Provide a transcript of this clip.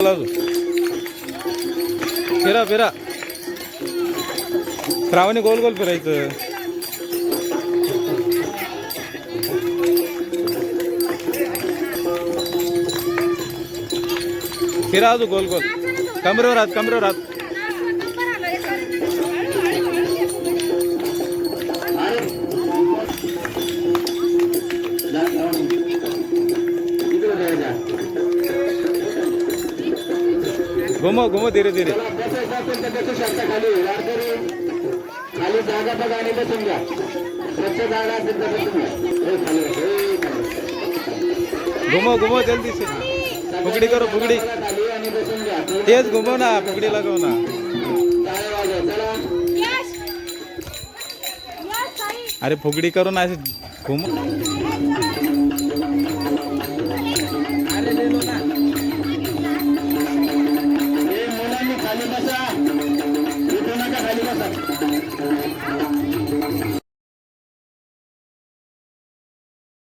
चला अजून. फिरा फिरा श्रावणी गोल गोल फिरायचं फिरा अजून गोल गोल कमरेवर हात कमरेवर हात घुमो घुमो धीरे धीरे. खाली जागा बघा आणि बसून घ्या स्वच्छ जागा असेल तर बसून घ्या खाली खाली. घुमो घुमो जल्दी से. फुगडी करो फुगडी. तेच घुमव ना फुगडी लगव ना. अरे फुगडी करून असे घुम खाली बसा. उठू नका खाली बसा.